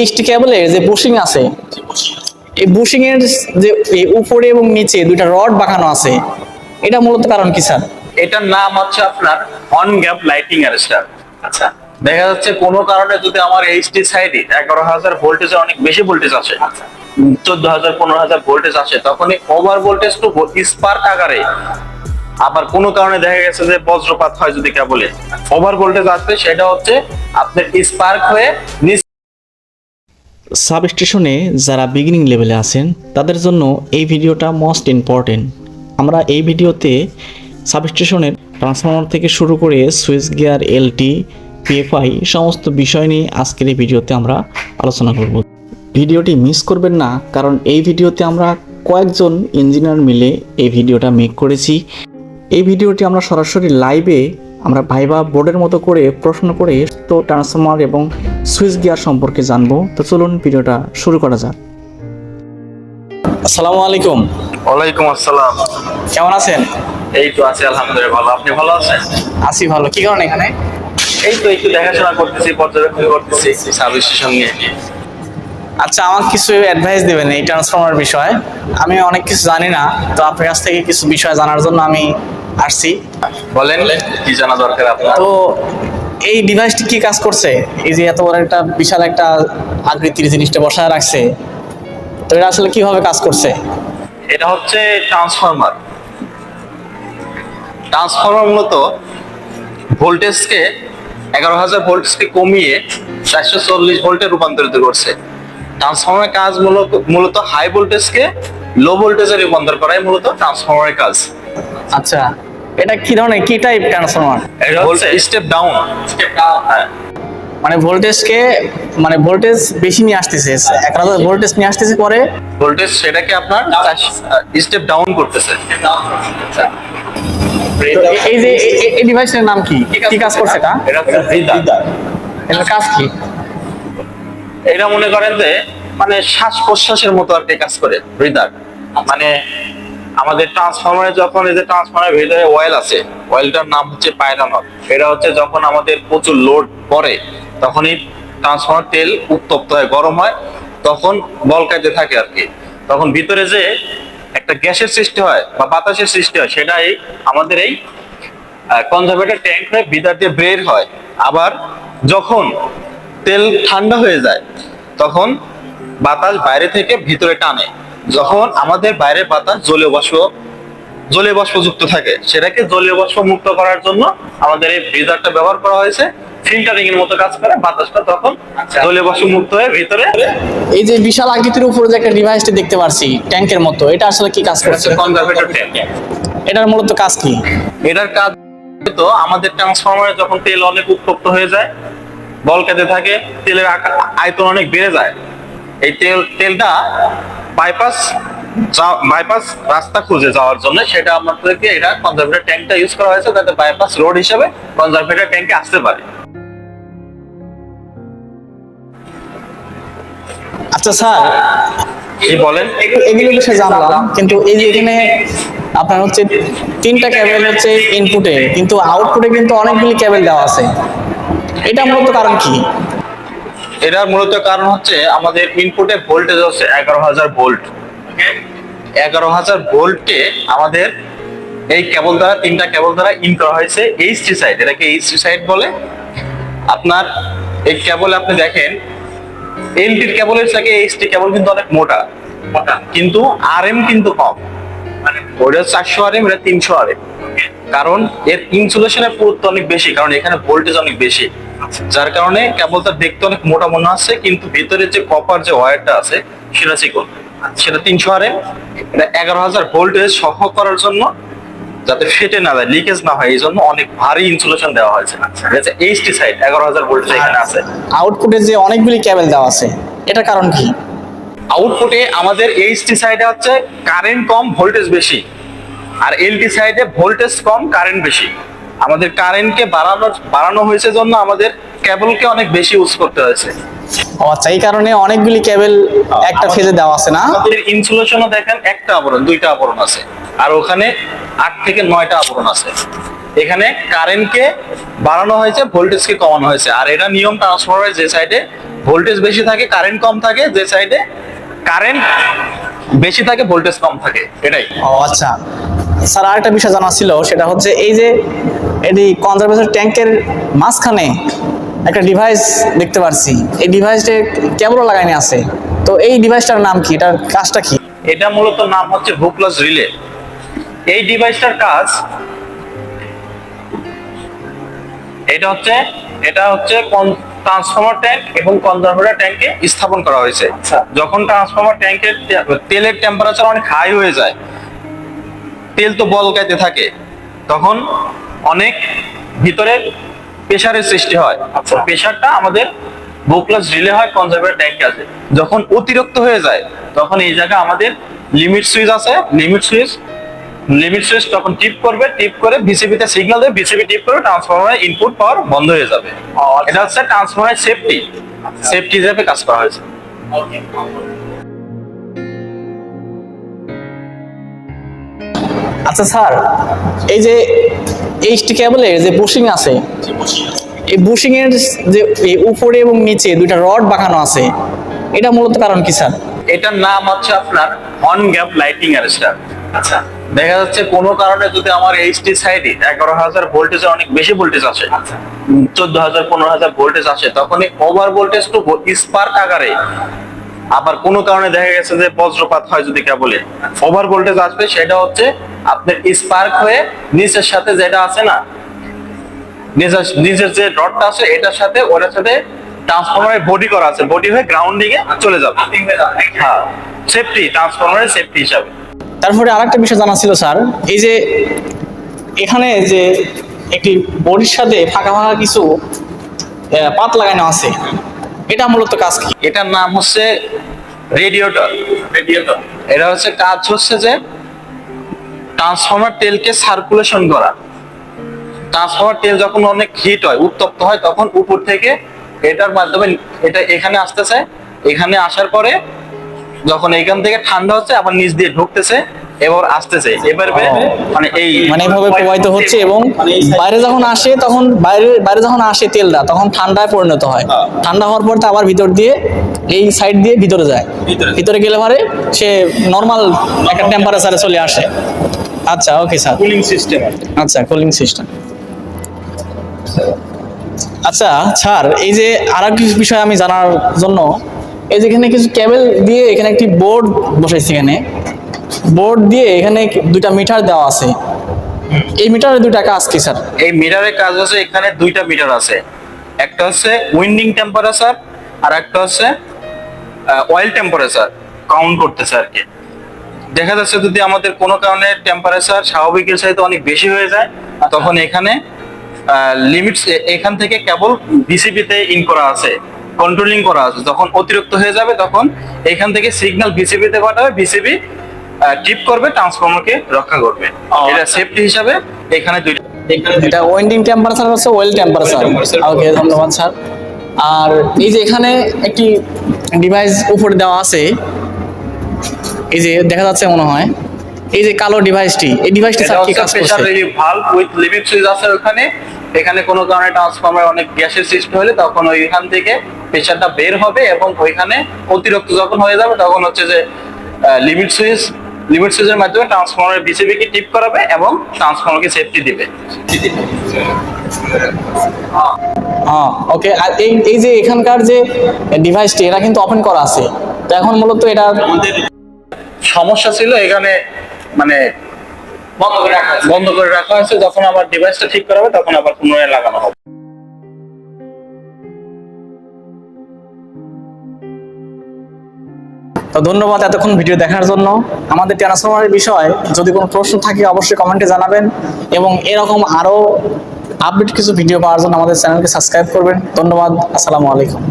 HT কেবলের যে bushing আছে, এই বুশিং এর যে উপরে এবং নিচে রড বাঁকানো আছে, এটা মূলত কারণ কি স্যার? এটার নাম হচ্ছে আপনার অন গ্যাপ লাইটিং আচ্ছা দেখা যাচ্ছে কোনো কারণে যদি আমার এইচডি সাইডে এগারো হাজার অনেক বেশি ভোল্টেজ আসে, চোদ্দ হাজার, পনেরো হাজার ভোল্টেজ আসে তখন ওভার ভোল্টেজ টু স্পার্ক আকারে আবার কোনো কারণে দেখা গেছে যে বজ্রপাত হয় যদি কেবলে ওভার ভোল্টেজ আসবে, সেটা হচ্ছে আপনার স্পার্ক হয়ে নিচ সাবস্টেশনে যারা বিগিনিং লেভেলে আছেন, তাদের জন্য এই ভিডিওটা মোস্ট ইম্পর্টেন্ট আমরা এই ভিডিওতে সাব স্টেশনের ট্রান্সফর্মার থেকে শুরু করে সুইচ গিয়ার এলটি পিএফআই সমস্ত বিষয় নিয়ে আজকের এই ভিডিওতে আমরা আলোচনা করব। ভিডিওটি মিস করবেন না, কারণ এই ভিডিওতে আমরা কয়েকজন ইঞ্জিনিয়ার মিলে এই ভিডিওটা মেক করেছি। এই ভিডিওটি আমরা সরাসরি লাইভে আমরা ভাইবা বোর্ডের মতো করে প্রশ্ন করে তো ট্রান্সফর্মার এবং সুইচ গিয়ার সম্পর্কে জানব। তো চলুন ভিডিওটা শুরু করা যাক। আসসালামু আলাইকুম। ওয়ালাইকুম আসসালাম। কেমন আছেন? এই তো আছে আলহামদুলিল্লাহ ভালো। আপনি ভালো আছেন? আছি ভালো। কি করেন এখানে? এই তো একটু দেখাশোনা করতেছি পর্যবেক্ষণ করতেছি। সার্ভিস স্টেশন নিয়ে। আচ্ছা আমার কিছু অ্যাডভাইস দেবেন এই ট্রান্সফর্মার বিষয়ে। আমি অনেক কিছু জানি না তো আপনার কাছ থেকে কিছু বিষয় জানার জন্য আমি আসছি। বলেন। কি জানা দরকার আপনার? তো এই ডিভাইসটি কি কাজ করছে? এই যে এত বড় একটা বিশাল একটা আকৃতির জিনিসটা বসায় রাখছে তো এটা আসলে কীভাবে কাজ করছে? এটা হচ্ছে ট্রান্সফরমার ট্রান্সফরমার মূলত ভোল্টেজকে এগারো হাজার ভোল্টেজকে কমিয়ে চারশো চল্লিশ ভোল্টে রূপান্তরিত করছে। ট্রান্সফরমারের কাজ মূলত মূলত হাই ভোল্টেজকে লো ভোল্টেজে রূপান্তর করাই মূলত ট্রান্সফরমারের কাজ। আচ্ছা। এটা কি ধরনের কি টাইপ ট্রান্সফরমার এটা হচ্ছে স্টেপ ডাউন স্টেপ ডাউন হ্যাঁ। মানে ভোল্টেজকে মানে ভোল্টেজ বেশি নিয়ে আসতেছে। এক হাজার ভোল্টেজ নিয়ে আসতেছে পরে। ভোল্টেজ সেটাকে আপনার স্টেপ ডাউন করতেছে। এই যে এই ডিভাইসের নাম কি? কি কাজ করছে এটা? এটা কাজ কি? এটা মনে করেন যে মানে শ্বাস প্রশ্বাসের মতো আর কি কাজ করে হৃদয় মানে আমাদের ট্রান্সফরমারে যখন এই যে ট্রান্সফরমারের ভিতরে অয়েল আছে অয়েলটার নাম হচ্ছে পায়রানল এটা হচ্ছে যখন আমাদের প্রচুর লোড পড়ে তখনই ট্রান্সফরমার তেল উত্তপ্ত হয়, গরম হয়, তখন বলকাইতে থাকে আর কি। তখন ভিতরে যে একটা গ্যাসের সৃষ্টি হয় বা বাতাসের সৃষ্টি হয় সেটাই আমাদের এই কনজারভেটর ট্যাঙ্ক হয়ে ভিতর দিয়ে বের হয়। আবার যখন তেল ঠান্ডা হয়ে যায়, তখন বাতাস বাইরে থেকে ভিতরে টানে। যখন আমাদের বাইরের বাতাস জলীয় বাষ্প জলীয় বাষ্পযুক্ত থাকে সেটাকে জলীয় বাষ্প মুক্ত করার জন্য আমাদের এই ব্রিজারটা ব্যবহার করা হয়েছে। ফিল্টারিং এর মতো কাজ করে বাতাসটা তখন জলীয় বাষ্প মুক্ত হয়ে ভিতরে এই যে বিশাল আকৃতির উপরে যে একটা ডিভাইসটি দেখতে পারছি ট্যাঙ্কের মতো এটা আসলে কি কাজ করছে? কনজারভেটর ট্যাঙ্ক এটার মূলত কাজ কি? এটার কাজ তো আমাদের ট্রান্সফরমারে যখন তেল অনেক উত্তপ্ত হয়ে যায় বল বলকাতে থাকে তেলের আয়তন অনেক বেড়ে যায়। এই তেল তেলটা বাইপাস বাইপাস রাস্তা খুঁজে যাওয়ার জন্য সেটা আমাদেরকে এটা কনজারভেটর ট্যাঙ্কটা ইউজ করা হয়েছে যাতে বাইপাস রোড হিসেবে কনজারভেটর ট্যাঙ্কে আসতে পারে। আচ্ছা স্যার। কি বলেন। এগুলো বিষয়ে জানলাম কিন্তু এই যে এখানে আপনার হচ্ছে তিনটা ক্যাবেল হচ্ছে ইনপুটে কিন্তু আউটপুটে কিন্তু অনেকগুলি ক্যাবেল দেওয়া আছে। এটা মূলত কারণ কি? এটার মূলত কারণ হচ্ছে আমাদের ইনপুটে ভোল্টেজ হচ্ছে এগারো হাজার ভোল্ট এগারো হাজার ভোল্টে আমাদের এই কেবল দ্বারা, তিনটা কেবল দ্বারা ইন করা হয়েছে এইচ এইচটি সাইড এটাকে এইচ এইচটি সাইড বলে। আপনার এই কেবল আপনি দেখেন এলটির কেবলের থেকে এইচটি কেবল কিন্তু অনেক মোটা কিন্তু আরএম কিন্তু কম। মানে ওটা চারশো আর এম এটা তিনশো আরএম কারণ এর ইনসুলেশনের পুরুত্ব অনেক বেশি কারণ এখানে ভোল্টেজ অনেক বেশি। যার কারণে কেবলটা দেখতে অনেক মোটা মনে হচ্ছে কিন্তু ভিতরে যে কপার যে ওয়্যারটা আছে সেটা চিকন। সেটা তিনশো আরএম এটা এগারো হাজার ভোল্টেজ সহ করার জন্য যাতে ফেটে না যায় লিকেজ না হয় এই জন্য অনেক ভারী ইনসুলেশন দেওয়া হয়েছে। এইচটি সাইড এগারো হাজার ভোল্টেজ এখানে আছে। আউটপুটে যে অনেকগুলি ক্যাবেল দেওয়া আছে এটার কারণ কি? আউটপুটে আমাদের এইচটি সাইডে হচ্ছে কারেন্ট কম ভোল্টেজ বেশি। আর এলটি সাইডে ভোল্টেজ কম কারেন্ট বেশি। আমাদের কারেন্টকে বাড়ানো বাড়ানো হয়েছে জন্য আমাদের কেবলকে অনেক বেশি ইউজ করতে হয়েছে। আচ্ছা এই কারণে অনেকগুলি ক্যাবেল একটা ফেজে দেওয়া আছে না? আমাদের ইনসুলেশনও দেখেন একটা আবরণ দুইটা আবরণ আছে। আর ওখানে আট থেকে নয়টা আবরণ আছে। এখানে কারেন্টকে বাড়ানো হয়েছে ভোল্টেজকে কমানো হয়েছে। আর এটা নিয়ম ট্রান্সফরমারের যে সাইডে ভোল্টেজ বেশি থাকে কারেন্ট কম থাকে যে সাইডে কারেন্ট বেশি থাকে ভোল্টেজ কম থাকে। এটাই। ও আচ্ছা স্যার আরেকটা বিষয় জানা ছিল সেটা হচ্ছে এই যে এটি কনজারভেশন ট্যাঙ্কের মাঝখানে একটা ডিভাইস দেখতে পাচ্ছি এই ডিভাইসটা কেবলও লাগাইনি আছে। তো এই ডিভাইসটার নাম কি? এটার কাজটা কি? এটা মূলত নাম হচ্ছে ভুপ্লাস রিলে এই ডিভাইসটার কাজ এটা হচ্ছে এটা হচ্ছে ট্রান্সফর্মার ট্যাঙ্ক এবং কনজারভেটর ট্যাঙ্কে স্থাপন করা হয়েছে। যখন ট্রান্সফর্মার ট্যাঙ্কের তেলের টেম্পারেচার অনেক হাই হয়ে যায় তেল তো বলকাইতে থাকে। তখন অনেক ভিতরে প্রেশারের সৃষ্টি হয়। প্রেশারটা আমাদের বোপ্লাস রিলে হয় কনজারভেটর ট্যাঙ্কে আছে যখন অতিরিক্ত হয়ে যায় তখন এই জায়গায় আমাদের লিমিট সুইচ আছে। লিমিট সুইচ লিমিট সুইচ তখন টিপ করবে টিপ করে বিসিবি তে সিগন্যাল দেবে বিসিবি টিপ করে ট্রান্সফরমারের ইনপুট পাওয়ার বন্ধ হয়ে যাবে। এটা হচ্ছে ট্রান্সফরমারের সেফটি সেফটি হিসেবে কাজ করা হয়েছে। আচ্ছা স্যার এই যে এইচটি কেবলের যে বুশিং আছে এই বুশিং এর যে এই উপরে এবং নিচে দুইটা রড বাঁকানো আছে এটা মূলত কারণ কি স্যার? এটার নাম হচ্ছে আপনার অন গ্যাপ লাইটিং অ্যারেস্টার আচ্ছা দেখা যাচ্ছে কোনো কারণে যদি আমার এইচটি সাইডে এগারো হাজার ভোল্টেজের অনেক বেশি ভোল্টেজ আসে চোদ্দ হাজার পনেরো হাজার ভোল্টেজ আসে তখন ওভার ভোল্টেজ টু স্পার্ক আকারে আবার কোনো কারণে দেখা গেছে যে বজ্রপাত হয় যদি কেবলে ওভার ভোল্টেজ আসবে, সেটা হচ্ছে আপনার স্পার্ক হয়ে নিচের সাথে যেটা আছে না, নিচের যে রডটা আছে, এটার সাথে, ওটার সাথে ট্রান্সফরমারের বডি করা আছে। বডি হয়ে গ্রাউন্ডিং এ চলে যাবে। হ্যাঁ সেফটি ট্রান্সফরমারের সেফটি হিসাবে। তারপরে আরেকটা বিষয় জানা ছিল, স্যার। এই যে এখানে যে একটি বডির সাথে ফাঁকা ফাঁকা কিছু পাত লাগানো আছে এটা মূলত কাজ কি? এটার নাম হচ্ছে রেডিয়েটর রেডিয়েটর এটা হচ্ছে কাজ হচ্ছে যে ট্রান্সফরমার তেলকে সার্কুলেশন করা। ট্রান্সফরমার তেল যখন অনেক হিট হয় উত্তপ্ত হয় তখন উপর থেকে এটার মাধ্যমে এটা এখানে আসতেছে। এখানে আসার পরে যখন এখান থেকে ঠান্ডা হচ্ছে আবার নিচ দিয়ে ঢুকতেছে। এবার আসতেছে। এবার মানে এই মানে এভাবে প্রবাহিত হচ্ছে এবং বাইরে যখন আসে তখন বাইরে বাইরে যখন আসে তেলটা তখন ঠান্ডায় পরিণত হয়। ঠান্ডা হওয়ার পর আবার ভিতর দিয়ে এই সাইড দিয়ে ভিতরে যায়। ভিতরে গেলে পরে সে নর্মাল একটা টেম্পারেচারে চলে আসে। আচ্ছা ওকে স্যার কুলিং সিস্টেম আচ্ছা কুলিং সিস্টেম আচ্ছা স্যার এই যে আর কিছু বিষয় আমি জানার জন্য এই যে এখানে কিছু কেবল দিয়ে এখানে একটি বোর্ড বসাইছি এখানে। বোর্ড দিয়ে এখানে দুইটা মিটার দেওয়া আছে। এই মিটারে দুইটা কাজ কি স্যার। এই মিটারের কাজ আছে, এখানে দুইটা মিটার আছে। একটা হচ্ছে উইন্ডিং টেম্পারেচার আর একটা হচ্ছে অয়েল টেম্পারেচার কাউন্ট করতেছে আর কি। দেখা যাচ্ছে যদি আমাদের কোনো কারণে টেম্পারেচার স্বাভাবিকের চাইতে অনেক বেশি হয়ে যায়, তখন এখানে লিমিটস এখান থেকে কেবল বিসিবিতে ইন করা আছে কন্ট্রোলিং করা আছে। যখন অতিরিক্ত হয়ে যাবে, তখন এখান থেকে সিগন্যাল বিসিবিতে পাঠাবে বিসিবি টিপ করবে ট্রান্সফর্মারকে রক্ষা করবে। এটা সেফটি হিসাবে এখানে দুইটা এটা ওয়েন্ডিং টেম্পারেচার হচ্ছে ওয়েল টেম্পারেচার ওকে ধন্যবাদ স্যার আর এই যে এখানে একটি ডিভাইস উপরে দেওয়া আছে এই যে দেখা যাচ্ছে মনে হয় এই যে কালো ডিভাইসটি এই ডিভাইসটি স্যার কি কাজ প্রেসার করছে relief valve with limit switch আছে ওখানে। এখানে কোনো কারণে ট্রান্সফর্মার অনেক গ্যাসের সৃষ্টি হলে তখন ওইখান থেকে প্রেসারটা বের হবে এবং ওইখানে অতিরিক্ত যখন হয়ে যাবে তখন হচ্ছে যে লিমিট সুইচ লিমিট সুইচের মাধ্যমে ট্রান্সফর্মারের বিসিবি কে টিপ করাবে এবং ট্রান্সফর্মারকে সেফটি দিবে। হ্যাঁ ওকে আর এই এই যে এখানকার যে ডিভাইসটি এটা কিন্তু ওপেন করা আছে। তো এখন মূলত এটা সমস্যা ছিল এখানে মানে বন্ধ করে রাখা বন্ধ করে রাখা হয়েছে যখন আবার ডিভাইসটা ঠিক করা হবে তখন আবার পুনরায় লাগানো হবে। তো ধন্যবাদ এতক্ষণ ভিডিও দেখার জন্য। আমাদের ট্রান্সফরমারের বিষয়ে যদি কোনো প্রশ্ন থাকে, অবশ্যই কমেন্টে জানাবেন এবং এরকম আরও আপডেট কিছু ভিডিও পাওয়ার জন্য আমাদের চ্যানেলকে সাবস্ক্রাইব করবেন। ধন্যবাদ, আসসালামু আলাইকুম।